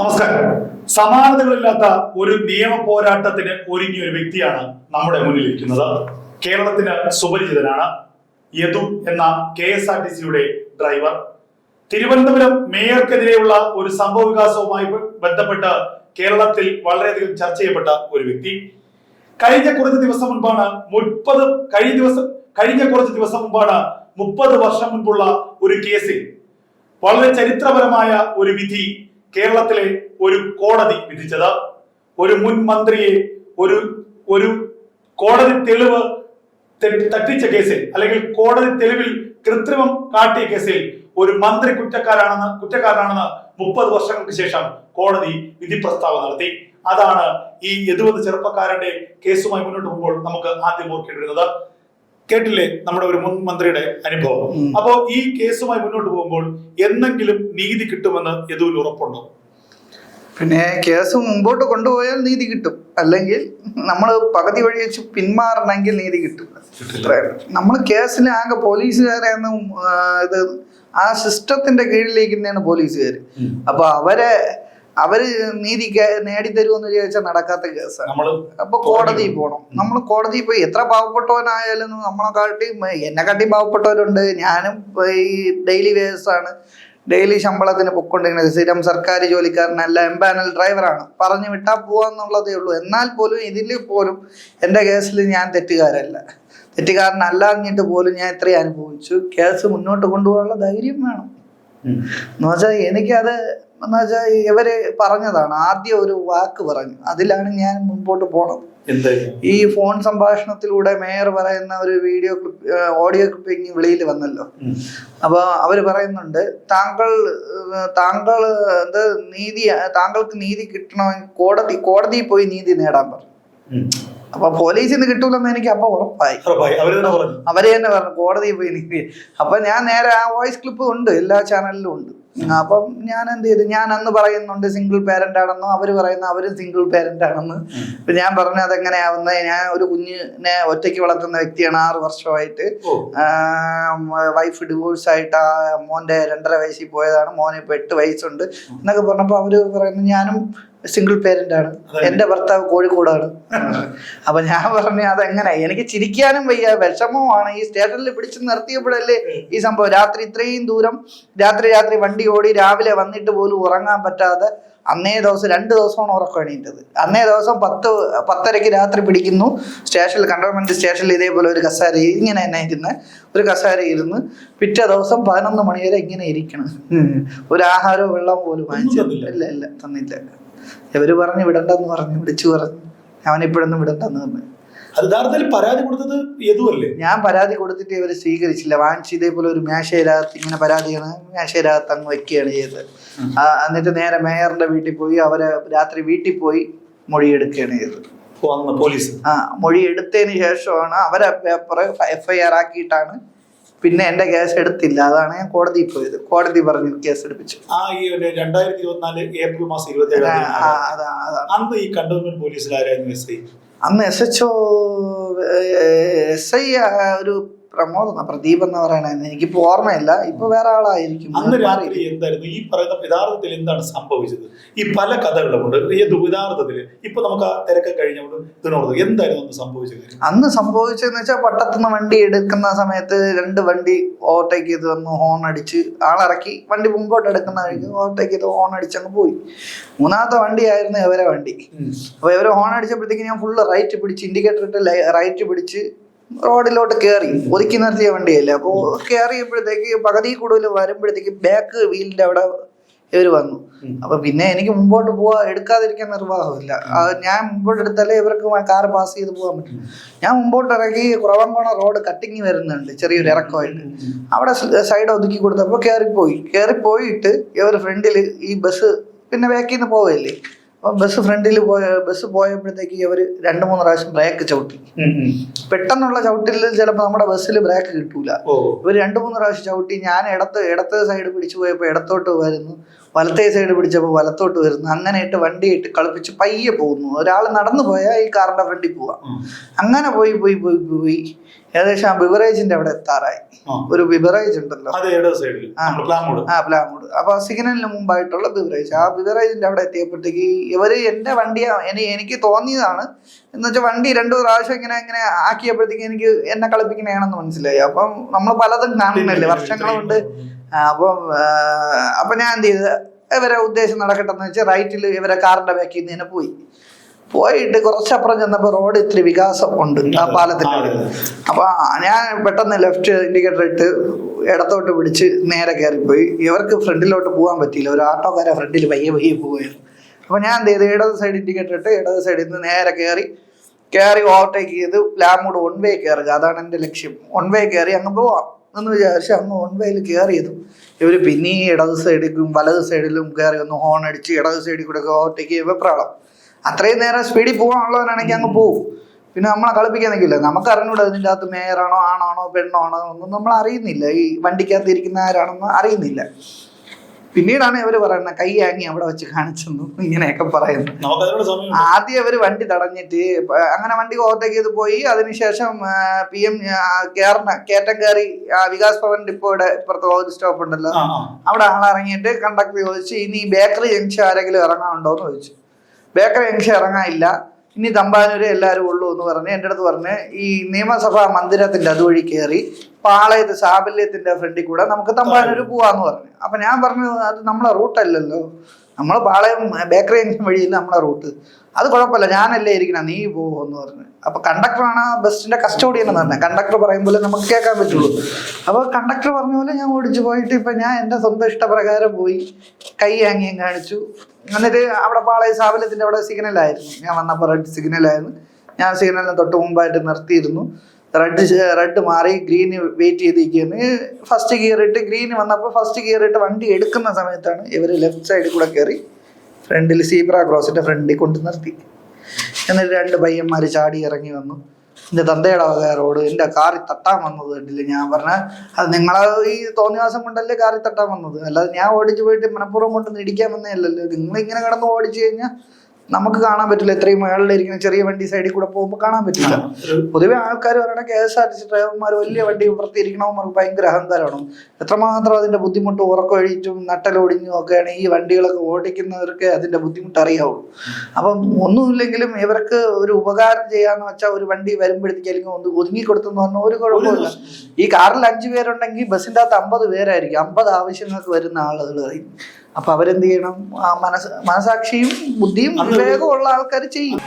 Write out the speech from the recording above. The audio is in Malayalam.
നമസ്കാരം. സമാനതകളില്ലാത്ത ഒരു നിയമ പോരാട്ടത്തിന് ഒരുങ്ങിയ ഒരു വ്യക്തിയാണ് നമ്മുടെ മുന്നിൽ ഇരിക്കുന്നത് കേരളത്തിന് സുപരിചിതനാണ് യദു എന്ന കെ എസ് ആർ ടി സിയുടെ ഡ്രൈവർ. തിരുവനന്തപുരം മേയർക്കെതിരെയുള്ള ഒരു സംഭവ വികാസവുമായി ബന്ധപ്പെട്ട് കേരളത്തിൽ വളരെയധികം ചർച്ച ചെയ്യപ്പെട്ട ഒരു വ്യക്തി. കഴിഞ്ഞ കുറച്ച് ദിവസം മുൻപാണ് മുപ്പത് കഴിഞ്ഞ ദിവസം കഴിഞ്ഞ കുറച്ച് ദിവസം മുമ്പാണ് മുപ്പത് വർഷം മുൻപുള്ള ഒരു കേസിൽ വളരെ ചരിത്രപരമായ ഒരു വിധി കേരളത്തിലെ ഒരു കോടതി വിധിച്ചത്. ഒരു മുൻ മന്ത്രിയെ ഒരു ഒരു കോടതി തെളിവ് തട്ടിച്ച കേസിൽ അല്ലെങ്കിൽ കോടതി തെളിവിൽ കൃത്രിമം കാട്ടിയ കേസിൽ ഒരു മന്ത്രി കുറ്റക്കാരാണെന്ന് കുറ്റക്കാരനാണെന്ന് മുപ്പത് വർഷങ്ങൾക്ക് ശേഷം കോടതി വിധി പ്രസ്താവന നടത്തി. അതാണ് ഈ എതുവത് ചെറുപ്പക്കാരന്റെ കേസുമായി മുന്നോട്ട് പോകുമ്പോൾ നമുക്ക് ആദ്യം ഓർക്കേണ്ടി വരുന്നത് കേട്ടില്ലേ നമ്മുടെ ഒരു മുൻ മന്ത്രിയുടെ അനുഭവം. അപ്പോ ഈ കേസുമായി മുന്നോട്ട് പോകുമ്പോൾ എന്തെങ്കിലും നീതി കിട്ടുമെന്ന് യദുവിന് ഉറപ്പുണ്ടോ? പിന്നെ കേസ് മുമ്പോട്ട് കൊണ്ടുപോയാൽ നീതി കിട്ടും. അല്ലെങ്കിൽ നമ്മൾ പകുതി വഴി വെച്ച് പിന്മാറണമെങ്കിൽ നീതി കിട്ടും. നമ്മൾ കേസിന് ആകെ പോലീസുകാരെ ഒന്നും ഇത് ആ സിസ്റ്റത്തിന്റെ കീഴിലിരിക്കുന്നതാണ് പോലീസുകാർ അപ്പൊ അവരെ അവർ നീതി നേടിത്തരുമെന്ന് വിചാരിച്ചാൽ നടക്കാത്ത കേസ്. നമ്മൾ അപ്പൊ കോടതിയിൽ പോകണം നമ്മൾ കോടതിയിൽ പോയി എത്ര പാവപ്പെട്ടവനായാലും നമ്മളെ കാട്ടി എന്നെ കാട്ടി പാവപ്പെട്ടവരുണ്ട്. ഞാനും ഈ ഡെയിലി ആണ് ഡെയിലി ശമ്പളത്തിന് പൊക്കൊണ്ടിരിക്കുന്നത്. സ്ഥിരം സർക്കാർ ജോലിക്കാരനല്ല എംപാനൽ ഡ്രൈവറാണ്. പറഞ്ഞു വിട്ടാൽ പോവാന്നുള്ളതേ ഉള്ളൂ. എന്നാൽ പോലും ഇതിൽ പോലും എന്റെ കേസിൽ ഞാൻ തെറ്റുകാരല്ല. തെറ്റുകാരനല്ല എന്നിട്ട് പോലും ഞാൻ ഇത്രയും അനുഭവിച്ചു. കേസ് മുന്നോട്ട് കൊണ്ടുപോകാനുള്ള ധൈര്യം വേണം. എന്ന് വെച്ചാൽ എനിക്കത് എന്ന് വെച്ചാൽ ഇവർ പറഞ്ഞതാണ് ആദ്യം ഒരു വാക്ക് പറഞ്ഞു. അതിലാണ് ഞാൻ മുമ്പോട്ട് പോണത്. ഈ ഫോൺ സംഭാഷണത്തിലൂടെ മേയർ പറയുന്ന ഒരു വീഡിയോ ക്ലിപ്പ് ഓഡിയോ ക്ലിപ്പിംഗ് വെളിയിൽ വന്നല്ലോ. അപ്പൊ അപ്പോൾ അവർ പറയുന്നുണ്ട് താങ്കൾ താങ്കൾ എന്ത് നീതി താങ്കൾക്ക് നീതി കിട്ടണമെങ്കിൽ കോടതി കോടതിയിൽ പോയി നീതി നേടാൻ പറഞ്ഞു. അപ്പൊ പോലീസിൽ നിന്ന് കിട്ടൂലെന്ന് എനിക്ക് അപ്പൊ ഉറപ്പായി. അവർ അവർ തന്നെ പറഞ്ഞു കോടതിയിൽ പോയി നീതി. അപ്പൊ ഞാൻ നേരെ ആ വോയിസ് ക്ലിപ്പ് ഉണ്ട് എല്ലാ ചാനലിലും ഉണ്ട്. അപ്പം ഞാൻ എന്ത് ചെയ്തു? ഞാൻ അന്ന് പറയുന്നുണ്ട് സിംഗിൾ പേരന്റ് ആണെന്ന്. അവർ പറയുന്ന അവരും സിംഗിൾ പേരന്റ് ആണെന്ന്. ഇപ്പൊ ഞാൻ പറഞ്ഞു അതെങ്ങനെയാവുന്നത് ഞാൻ ഒരു കുഞ്ഞിനെ ഒറ്റയ്ക്ക് വളർത്തുന്ന വ്യക്തിയാണ് ആറ് വർഷമായിട്ട്. വൈഫ് ഡിവോഴ്സ് ആയിട്ട് ആ മോന്റെ രണ്ടര വയസ്സിൽ പോയതാണ്. മോന് ഇപ്പൊ എട്ട് വയസ്സുണ്ട്. എന്നൊക്കെ പറഞ്ഞപ്പോ അവർ പറയുന്നു ഞാനും സിംഗിൾ പേരന്റ് ആണ്. എന്റെ ഭർത്താവ് കോഴിക്കോടാണ്. അപ്പൊ ഞാൻ പറഞ്ഞു അതെങ്ങനെ? എനിക്ക് ചിരിക്കാനും വയ്യ വിഷമമാണ് ഈ സ്റ്റേഷനിൽ പിടിച്ചു നിർത്തിയപ്പോഴല്ലേ ഈ സംഭവം. രാത്രി ഇത്രയും ദൂരം രാത്രി രാത്രി വണ്ടി ഓടി രാവിലെ വന്നിട്ട് പോലും ഉറങ്ങാൻ പറ്റാതെ അന്നേ ദിവസം രണ്ട് ദിവസമാണ് ഉറക്കം എണീറ്റത്. അന്നേ ദിവസം പത്ത് പത്തരയ്ക്ക് രാത്രി പിടിക്കുന്നു. സ്റ്റേഷനിൽ കണ്ടോൺമെന്റ് സ്റ്റേഷനിൽ ഇതേപോലെ ഒരു കസേര ഇങ്ങനെ തന്നെ ഇരുന്ന് ഒരു കസേര ഇരുന്ന് പിറ്റേ ദിവസം പതിനൊന്ന് മണി വരെ ഇങ്ങനെ ഇരിക്കണം. ഒരു ആഹാരവും വെള്ളം പോലും വാങ്ങിച്ചു ഇല്ല ഇല്ല തന്നില്ല. ഇവർ പറഞ്ഞു വിടണ്ടെന്ന് പറഞ്ഞു വിളിച്ചു പറഞ്ഞു. അവനിപ്പോഴൊന്നും വിടണ്ടെന്ന് പറഞ്ഞു. യഥാർത്ഥത്തിൽ പരാതി കൊടുത്തത് യദുവല്ലേ ഞാൻ പരാതി കൊടുത്തിട്ട് ഇവർ സ്വീകരിച്ചില്ല. വാങ്ങിച്ച് ഇതേപോലെ ഒരു മേശയിലകത്ത് ഇങ്ങനെ പരാതിയാണ് മേശയിലകത്ത് അങ്ങ് വെക്കുകയാണ് ചെയ്തത്. എന്നിട്ട് നേരെ മേയറിന്റെ വീട്ടിൽ പോയി അവരെ രാത്രി വീട്ടിൽ പോയി മൊഴിയെടുക്കുകയാണ് ചെയ്തത്. പോലീസ്. ആ മൊഴി എടുത്തതിന് ശേഷമാണ് അവരെ പേപ്പർ എഫ്ഐആർ ആക്കിയിട്ടാണ് പിന്നെ എന്റെ കേസ് എടുത്തില്ല. അതാണ് ഞാൻ കോടതിയിൽ പോയത്. കോടതി പറഞ്ഞു കേസ് എടുപ്പിച്ചു. ആ ഈ രണ്ടായിരത്തി ഇരുപത്തിനാല് ഏപ്രിൽ മാസം ഇരുപത്തി അന്ന് ഈ കണ്ടോൺമെന്റ് പോലീസിൽ ആരായിരുന്നു എസ് ഐ അന്ന് S H O S I ഒരു പ്രമോദ് എന്നാ, പ്രദീപ് എന്ന് പറയണത് എനിക്കിപ്പോ ഓർമ്മയില്ല. ഇപ്പൊ വേറെ ആളായിരിക്കും. അന്ന് രാത്രി എന്തായിരുന്നു? ഈ പറയുന്ന യഥാർത്ഥത്തിൽ എന്താണ് സംഭവിച്ചത്? ഈ പല കഥകളുമുണ്ട്. ഈ യഥാർത്ഥത്തിൽ ഇപ്പൊ നമുക്ക് ആ തിരക്ക് കഴിഞ്ഞുകൊണ്ട് ഇതിനോട് എന്തായിരുന്നു അന്ന് സംഭവിച്ചത് അന്ന് സംഭവിച്ചതെന്ന് വെച്ചാൽ പട്ടത്തുനിന്ന് വണ്ടി എടുക്കുന്ന സമയത്ത് രണ്ട് വണ്ടി ഓവർടേക്ക് ചെയ്ത് വന്ന് ഹോൺ അടിച്ച് ആളിറക്കി വണ്ടി മുമ്പോട്ട് എടുക്കുന്ന വഴിക്ക് ഓവർടേക്ക് ചെയ്ത് ഹോൺ അടിച്ചങ്ങ് പോയി. മൂന്നാമത്തെ വണ്ടി ആയിരുന്നു ഇവരെ വണ്ടി. അപ്പൊ ഇവർ ഹോൺ അടിച്ചപ്പോഴത്തേക്ക് ഞാൻ ഫുള്ള് റൈറ്റ് പിടിച്ച് ഇൻഡിക്കേറ്റർ ഇട്ട് റൈറ്റ് പിടിച്ച് റോഡിലോട്ട് കയറി ഒതുക്കി നിർത്തിയ വണ്ടിയല്ലേ. അപ്പോൾ കയറിയപ്പോഴത്തേക്ക് പകുതി കൂടുതൽ വരുമ്പോഴത്തേക്ക് ബാക്ക് വീലിന്റെ അവിടെ ഇവർ വന്നു. അപ്പൊ പിന്നെ എനിക്ക് മുമ്പോട്ട് പോവാ എടുക്കാതിരിക്കാൻ നിർവാഹമില്ല. ഞാൻ മുമ്പോട്ട് എടുത്താലേ ഇവർക്ക് കാർ പാസ് ചെയ്ത് പോകാൻ പറ്റും. ഞാൻ മുമ്പോട്ട് ഇറങ്ങി കുറവങ്കോണ റോഡ് കട്ടിങ് വരുന്നുണ്ട് ചെറിയൊരു ഇറക്കമായിട്ട്. അവിടെ സൈഡ് ഒതുക്കി കൊടുത്തപ്പോൾ കയറിപ്പോയി കയറിപ്പോയിട്ട് ഇവർ ഫ്രണ്ടിൽ ഈ ബസ് പിന്നെ ബാക്കിൽ നിന്ന് പോവല്ലേ. അപ്പം ബസ് ഫ്രണ്ടിൽ പോയ ബസ് പോയപ്പോഴത്തേക്ക് ഇവർ രണ്ട് മൂന്ന് പ്രാവശ്യം ബ്രേക്ക് ചവിട്ടി. പെട്ടെന്നുള്ള ചവിട്ടിൽ ചിലപ്പോൾ നമ്മുടെ ബസ്സിൽ ബ്രേക്ക് കിട്ടൂല. ഇവർ രണ്ട് മൂന്ന് പ്രാവശ്യം ചവിട്ടി. ഞാൻ ഇടത്ത് ഇടത്ത് സൈഡ് പിടിച്ചു പോയപ്പോൾ ഇടത്തോട്ട് വരുന്നു. വലത്തേ സൈഡ് പിടിച്ചപ്പോൾ വലത്തോട്ട് വരുന്നു. അങ്ങനെ ഇട്ട് വണ്ടി ഇട്ട് കളിപ്പിച്ച് പയ്യെ പോകുന്നു. ഒരാൾ നടന്നു പോയാൽ ഈ കാറിന്റെ ഫ്രണ്ടിൽ പോവാം. അങ്ങനെ പോയി പോയി പോയി പോയി. ഏകദേശം ആ ബിവറേജിന്റെ അവിടെ എത്താറായി. ഒരു ബിവറേജ് ഉണ്ടല്ലോ. ആ. പ്ലാമോട്. അപ്പൊ സിഗ്നലിന് മുമ്പായിട്ടുള്ള ബിവറേജ് ആ ബിവറേജിന്റെ അവിടെ എത്തിയപ്പോഴത്തേക്ക് ഇവർ എന്റെ വണ്ടിയാ എനി എനിക്ക് തോന്നിയതാണ്. എന്ന് വെച്ചാൽ വണ്ടി രണ്ടു പ്രാവശ്യം ഇങ്ങനെ ഇങ്ങനെ ആക്കിയപ്പോഴത്തേക്ക് എനിക്ക് എന്നെ കളിപ്പിക്കണേണെന്ന് മനസ്സിലായി. അപ്പം നമ്മൾ പലതും കാണുന്നില്ലേ? വർഷങ്ങൾ കൊണ്ട് ആ, അപ്പം ഞാൻ എന്ത് ചെയ്ത്? ഇവരെ ഉദ്ദേശം നടക്കട്ടെ എന്ന് വെച്ചാൽ റൈറ്റിൽ ഇവരെ കാറിന്റെ ബാക്കിൽ നിന്ന് തന്നെ പോയി. പോയിട്ട് കുറച്ചപ്പുറം ചെന്നപ്പോൾ റോഡ് ഇത്തിരി വികാസം ഉണ്ട്. ആ പാലത്തിന് അപ്പോൾ അപ്പൊ ഞാൻ പെട്ടെന്ന് ലെഫ്റ്റ് ഇൻഡിക്കേറ്റർ ഇട്ട് ഇടത്തോട്ട് പിടിച്ച് നേരെ കയറിപ്പോയി. ഇവർക്ക് ഫ്രണ്ടിലോട്ട് പോകാൻ പറ്റിയില്ല. ഒരു ഓട്ടോക്കാരെ ഫ്രണ്ടിൽ പയ്യെ പയ്യെ പോവുകയായിരുന്നു അപ്പോൾ ഞാൻ എന്ത് ചെയ്തു? ഇടത് സൈഡ് ഇൻഡിക്കേറ്റർ ഇട്ട് ഇടത് സൈഡിൽ നിന്ന് നേരെ കയറി കയറി ഓവർടേക്ക് ചെയ്ത് പ്ലാമൂട് വൺ വേ കയറുക. അതാണ് എന്റെ ലക്ഷ്യം. വൺ വേ കയറി അങ്ങ് പോവാം. എന്ന് വിചാരിച്ച് അന്ന് വൺ വേയിൽ കയറിയതും ഇവർ പിന്നെ ഇടത് സൈഡിലും വലത് സൈഡിലും കയറി ഒന്ന് ഹോൺ അടിച്ച് ഇടത് സൈഡിൽ കൂടെ ഓവർടേക്ക് പ്രാളം അത്രയും നേരം സ്പീഡിൽ പോകാനുള്ളവരാണെങ്കിൽ അങ്ങ് പോകും പിന്നെ നമ്മളെ കളിപ്പിക്കാൻ നിൽക്കില്ല? നമുക്ക് അറിഞ്ഞൂടെ അതിന്റെ അകത്ത് മേയറാണോ ആണാണോ പെണ്ണാണോ ഒന്നും നമ്മൾ അറിയുന്നില്ല ഈ വണ്ടിക്കകത്ത് ഇരിക്കുന്ന ആരാണെന്ന് അറിയുന്നില്ല. പിന്നീടാണ് അവർ പറയുന്നത് കൈ ആങ്ങി അവിടെ വെച്ച് കാണിച്ചെന്നു. ഇങ്ങനെയൊക്കെ പറയുന്നു ആദ്യം അവർ വണ്ടി തടഞ്ഞിട്ട് അങ്ങനെ വണ്ടി ഓവർടേക്ക് ചെയ്ത് പോയി. അതിനുശേഷം പി എം കേറണ കേറ്റം കയറി വികാസ് ഭവൻ ഡിപ്പോയുടെ ഇപ്പുറത്തെ സ്റ്റോപ്പ് ഉണ്ടല്ലോ. അവിടെ ആളിറങ്ങിയിട്ട് കണ്ടക്ടർ ചോദിച്ചു ഇനി ബേക്കറി ജംഗ്ഷൻ ആരെങ്കിലും ഇറങ്ങാനുണ്ടോ എന്ന് ചോദിച്ചു. ബേക്കറി ജംഗ്ഷൻ ഇറങ്ങാനില്ല. ഇനി തമ്പാനൂര് എല്ലാവരും ഉള്ളൂ എന്ന് പറഞ്ഞ് എന്റെ അടുത്ത് പറഞ്ഞ് ഈ നിയമസഭാ മന്ദിരത്തിന്റെ അതുവഴി കയറി പാളയത്ത് സാബല്യത്തിന്റെ ഫ്രണ്ടിൽ കൂടെ നമുക്ക് തമ്പാനൂര് പോവാന്ന് പറഞ്ഞു. അപ്പൊ ഞാൻ പറഞ്ഞു അത് നമ്മളെ റൂട്ടല്ലല്ലോ നമ്മൾ പാളയം ബേക്കറി വഴിയില്ല നമ്മളെ റൂട്ട് അത് കുഴപ്പമില്ല ഞാനല്ലേ ഇരിക്കണ നീ പോകുമെന്ന് പറഞ്ഞു. അപ്പൊ കണ്ടക്ടറാണ് ബസ്സിന്റെ കസ്റ്റോഡിയൻ എന്ന് പറഞ്ഞത്. കണ്ടക്ടർ പറയുമ്പോൾ നമുക്ക് കേൾക്കാൻ പറ്റുള്ളൂ. അപ്പൊ കണ്ടക്ടർ പറഞ്ഞ പോലെ ഞാൻ ഓടിച്ചു പോയിട്ട് ഇപ്പൊ ഞാൻ എന്റെ സ്വന്തം ഇഷ്ടപ്രകാരം പോയി കൈ ആംഗ്യം കാണിച്ചു. എന്നിട്ട് അവിടെ പാളയ സാബല്യത്തിന്റെ അവിടെ സിഗ്നൽ ആയിരുന്നു. ഞാൻ വന്നപ്പോൾ റെഡ് സിഗ്നലായിരുന്നു ഞാൻ സിഗ്നലിന് തൊട്ട് മുമ്പായിട്ട് നിർത്തിയിരുന്നു. റെഡ് റെഡ് മാറി ഗ്രീന് വെയിറ്റ് ചെയ്തിരിക്കുന്നു ഫസ്റ്റ് ഗിയർ ഇട്ട് ഗ്രീന് വന്നപ്പോൾ ഫസ്റ്റ് ഗിയർ ഇട്ട് വണ്ടി എടുക്കുന്ന സമയത്താണ് ഇവർ ലെഫ്റ്റ് സൈഡിൽ കൂടെ കയറി ഫ്രണ്ടിൽ സീബ്ര ക്രോസിന്റെ ഫ്രണ്ടിൽ കൊണ്ട് നിർത്തി. എന്നിട്ട് രണ്ട് പയ്യന്മാർ ചാടി ഇറങ്ങി വന്നു. എന്റെ തന്തയുടെ വക റോഡ് എന്റെ കാറി തട്ടാൻ വന്നത് കണ്ടില്ല? ഞാൻ പറഞ്ഞ അത് നിങ്ങളെ ഈ തോന്നിവാസം കൊണ്ടല്ലേ കാറിൽ തട്ടാൻ വന്നത്? അല്ലാതെ ഞാൻ ഓടിച്ചു പോയിട്ട് മനഃപൂർവം കൊണ്ടൊന്നും ഇടിക്കാൻ നിങ്ങൾ ഇങ്ങനെ കിടന്ന് ഓടിച്ചു കഴിഞ്ഞാൽ നമുക്ക് കാണാൻ പറ്റില്ല. ഇത്രയും മേളിലിരിക്കുന്ന ചെറിയ വണ്ടി സൈഡിൽ കൂടെ പോകുമ്പോൾ കാണാൻ പറ്റില്ല. പൊതുവെ ആൾക്കാർ പറയണ K S R T C ഡ്രൈവർമാർ വലിയ വണ്ടി പുറത്തിരിക്കണവന്മാർക്ക് ഭയങ്കര അഹങ്കാരമാണ്. എത്രമാത്രം അതിന്റെ ബുദ്ധിമുട്ട് ഉറക്കൊഴിച്ചും നട്ടലൊടിഞ്ഞും ഒക്കെയാണ് ഈ വണ്ടികളൊക്കെ ഓടിക്കുന്നവർക്ക് അതിന്റെ ബുദ്ധിമുട്ട് അറിയാവുള്ളൂ അപ്പം ഒന്നുമില്ലെങ്കിലും ഇവർക്ക് ഒരു ഉപകാരം ചെയ്യാന്ന് വെച്ചാൽ ഒരു വണ്ടി വരുമ്പോഴത്തേക്ക് അല്ലെങ്കിൽ ഒന്ന് ഒതുങ്ങി കൊടുത്തെന്ന് പറഞ്ഞാൽ ഒരു കുഴപ്പമില്ല. ഈ കാറിൽ അഞ്ചു പേരുണ്ടെങ്കിൽ ബസ്സിന്റെ അകത്ത് അമ്പത് പേരായിരിക്കും. അമ്പത് ആവശ്യങ്ങൾക്ക് വരുന്ന ആളുകളായിരിക്കും അപ്പൊ അവരെന്ത് ചെയ്യണം ആ മനസ് മനസാക്ഷിയും ബുദ്ധിയും വിവേകവും ഉള്ള ആൾക്കാർ ചെയ്യും